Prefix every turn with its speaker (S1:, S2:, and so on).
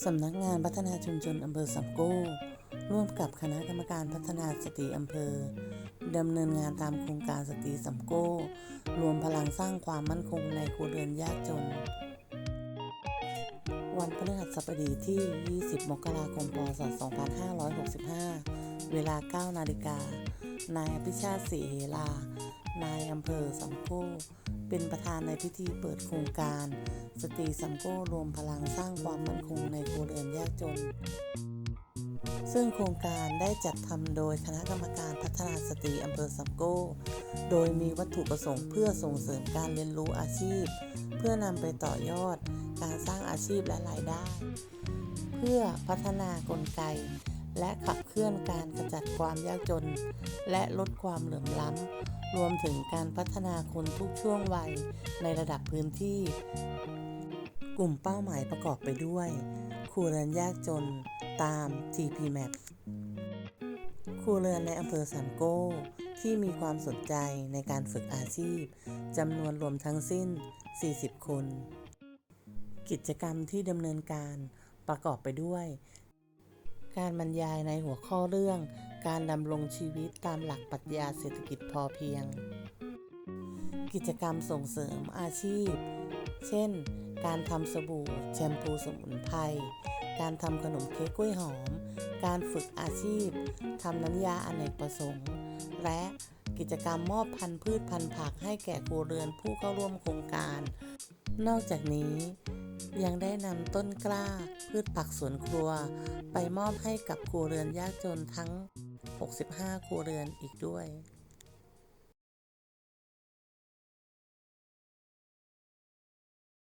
S1: สำนักงานพัฒนาชุมชนอำเภอสามโก้ ร่วมกับคณะกรรมการพัฒนาสตรีอำเภอดำเนินงานตามโครงการสตรีสามโก้ รวมพลังสร้างความมั่นคงในครัวเรือนยากจน วันพฤหัสบดีที่ 20 มกราคม พศ 2565 เวลา 9 นาฬิกา นายอภิชาติศรีเหลา นายอำเภอสามโก้เป็นประธานในพิธีเปิดโครงการ สตรีสัมโก้รวมพลังสร้างความมั่นคงในครัวเรือนยากจน ซึ่งโครงการได้จัดทำโดยคณะกรรมการพัฒนาสตรีอำเภอสัมโก้ โดยมีวัตถุประสงค์เพื่อส่งเสริมการเรียนรู้อาชีพ เพื่อนำไปต่อยอด การสร้างอาชีพและรายได้ เพื่อพัฒนากลไก และขับเคลื่อนการกำจัดความยากจน และลดความเหลื่อมล้ำ รวมถึงการพัฒนาคนทุกช่วงวัยในระดับพื้นที่ กลุ่มเป้าหมายประกอบไปด้วยครัวเรือนยากจนตาม TPMAP ครัวเรือนในอำเภอสามโก้ ที่มีความสนใจในการฝึกอาชีพจำนวนรวมทั้งสิ้น 40 คน กิจกรรมที่ดำเนินการประกอบไปด้วย การบรรยายในหัวข้อเรื่อง การดำรงชีวิตตามหลักปรัชญาเศรษฐกิจพอเพียง กิจกรรมส่งเสริมอาชีพ เช่น การทำสบู่แชมพูสมุนไพร การทำขนมเค้กกล้วยหอม การฝึกอาชีพทำน้ำยาอเนกประสงค์ และกิจกรรมมอบพันธุ์พืชพันธุ์ผักให้แก่ครัวเรือนผู้เข้าร่วมโครงการ นอกจากนี้ ยังได้นำต้นกล้า พืชผักสวนครัว ไปมอบให้กับครัวเรือนยากจนทั้ง 65 ครัวเรือนอีกด้วย